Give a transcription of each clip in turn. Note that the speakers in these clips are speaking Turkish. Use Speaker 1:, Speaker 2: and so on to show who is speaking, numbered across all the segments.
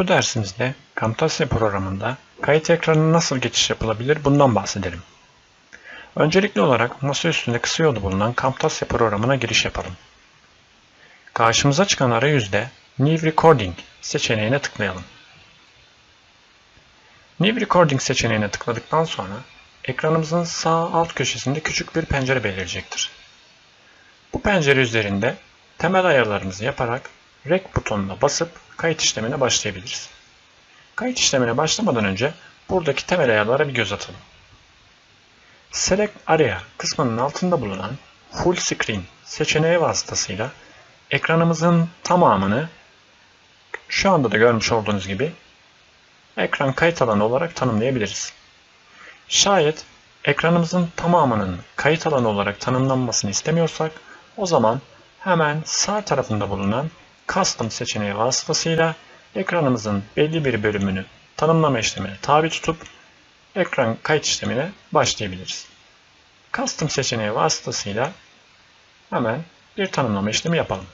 Speaker 1: Bu dersimizde Camtasia programında kayıt ekranına nasıl geçiş yapılabilir bundan bahsedelim. Öncelikli olarak masa üstünde kısa yolu bulunan Camtasia programına giriş yapalım. Karşımıza çıkan arayüzde New Recording seçeneğine tıklayalım. New Recording seçeneğine tıkladıktan sonra ekranımızın sağ alt köşesinde küçük bir pencere belirecektir. Bu pencere üzerinde temel ayarlarımızı yaparak Rec butonuna basıp kayıt işlemine başlayabiliriz. Kayıt işlemine başlamadan önce buradaki temel ayarlara bir göz atalım. Select Area kısmının altında bulunan Full Screen seçeneği vasıtasıyla ekranımızın tamamını şu anda da görmüş olduğunuz gibi ekran kayıt alanı olarak tanımlayabiliriz. Şayet ekranımızın tamamının kayıt alanı olarak tanımlanmasını istemiyorsak o zaman hemen sağ tarafında bulunan Custom seçeneği vasıtasıyla ekranımızın belli bir bölümünü tanımlama işlemine tabi tutup ekran kayıt işlemine başlayabiliriz. Custom seçeneği vasıtasıyla hemen bir tanımlama işlemi yapalım.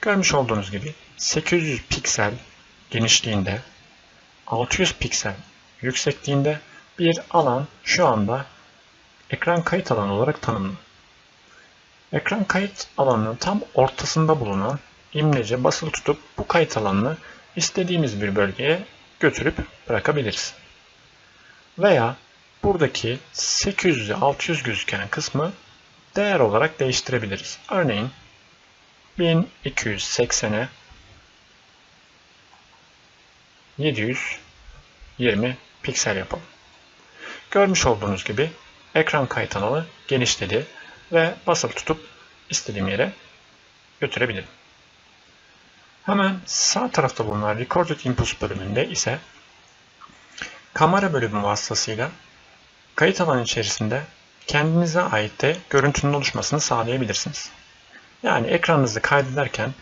Speaker 1: Görmüş olduğunuz gibi 800 piksel genişliğinde 600 piksel yüksekliğinde bir alan şu anda ekran kayıt alanı olarak tanımlı. Ekran kayıt alanının tam ortasında bulunan imlece basılı tutup bu kayıt alanını istediğimiz bir bölgeye götürüp bırakabiliriz. Veya buradaki 800'e 600 gözüken kısmı değer olarak değiştirebiliriz. Örneğin 1280'e 720 piksel yapalım. Görmüş olduğunuz gibi ekran kayıt alanı genişledi ve basılı tutup istediğim yere götürebilirim. Hemen sağ tarafta bulunan Recorded Inputs bölümünde ise kamera bölümü vasıtasıyla kayıt alanı içerisinde kendinize ait de görüntünün oluşmasını sağlayabilirsiniz. Yani ekranınızı kaydederken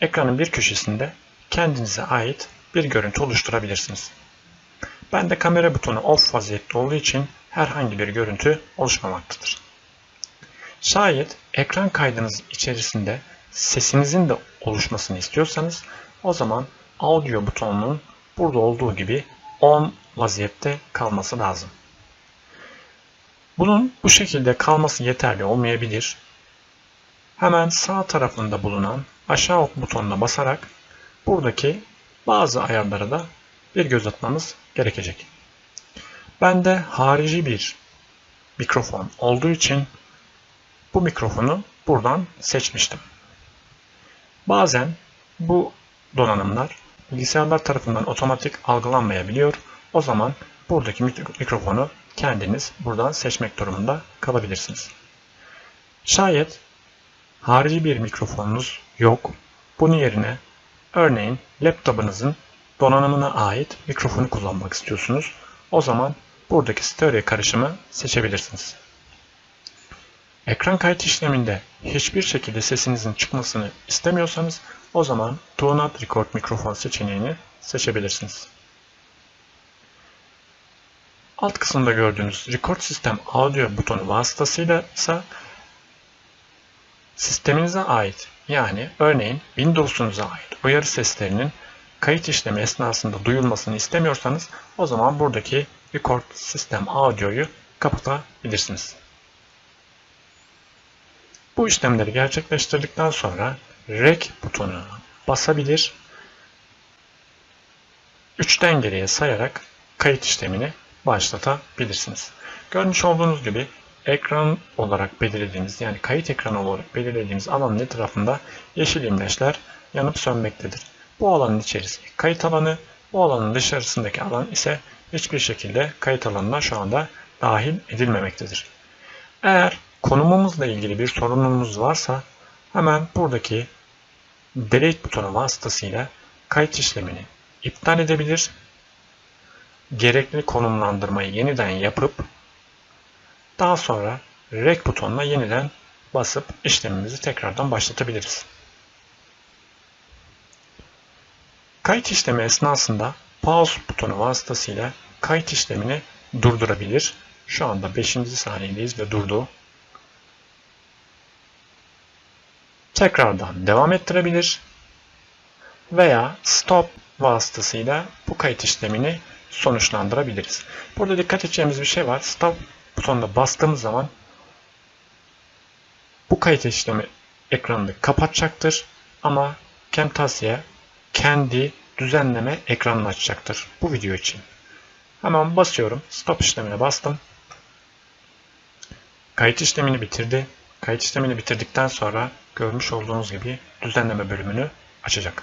Speaker 1: ekranın bir köşesinde kendinize ait bir görüntü oluşturabilirsiniz. Ben de kamera butonu off vaziyette olduğu için herhangi bir görüntü oluşmamaktadır. Şayet ekran kaydınız içerisinde sesinizin de oluşmasını istiyorsanız o zaman audio butonunun burada olduğu gibi on vaziyette kalması lazım. Bunun bu şekilde kalması yeterli olmayabilir. Hemen sağ tarafında bulunan aşağı ok butonuna basarak buradaki bazı ayarlara da bir göz atmamız gerekecek. Bende harici bir mikrofon olduğu için bu mikrofonu buradan seçmiştim. Bazen bu donanımlar bilgisayarlar tarafından otomatik algılanmayabiliyor. O zaman buradaki mikrofonu kendiniz buradan seçmek durumunda kalabilirsiniz. Şayet harici bir mikrofonunuz yok. Bunun yerine örneğin laptopunuzun donanımına ait mikrofonu kullanmak istiyorsunuz. O zaman buradaki stereo karışımı seçebilirsiniz. Ekran kayıt işleminde hiçbir şekilde sesinizin çıkmasını istemiyorsanız o zaman Do Not Record mikrofon seçeneğini seçebilirsiniz. Alt kısımda gördüğünüz Record System Audio butonu vasıtasıyla ise sisteminize ait yani örneğin Windows'unuza ait uyarı seslerinin kayıt işlemi esnasında duyulmasını istemiyorsanız o zaman buradaki Record System Audio'yu kapatabilirsiniz. Bu işlemleri gerçekleştirdikten sonra Rec butonuna basabilir. 3'ten geriye sayarak kayıt işlemini başlatabilirsiniz. Görmüş olduğunuz gibi ekran olarak belirlediğimiz yani kayıt ekranı olarak belirlediğimiz alanın etrafında yeşil imleçler yanıp sönmektedir. Bu alanın içerisi kayıt alanı, bu alanın dışarısındaki alan ise hiçbir şekilde kayıt alanına şu anda dahil edilmemektedir. Eğer konumumuzla ilgili bir sorunumuz varsa hemen buradaki delete butonu vasıtasıyla kayıt işlemini iptal edebilir. Gerekli konumlandırmayı yeniden yapıp daha sonra rec butonuna yeniden basıp işlemimizi tekrardan başlatabiliriz. Kayıt işlemi esnasında pause butonu vasıtasıyla kayıt işlemini durdurabilir. Şu anda 5. saniyedeyiz ve durdu. Tekrardan devam ettirebilir. veya stop vasıtasıyla bu kayıt işlemini sonuçlandırabiliriz. Burada dikkat edeceğimiz bir şey var. Stop butonuna bastığımız zaman bu kayıt işlemi ekranını kapatacaktır ama Camtasia kendi düzenleme ekranını açacaktır bu video için. Hemen basıyorum. Stop işlemine bastım. Kayıt işlemini bitirdi. Kayıt işlemini bitirdikten sonra görmüş olduğunuz gibi düzenleme bölümünü açacak.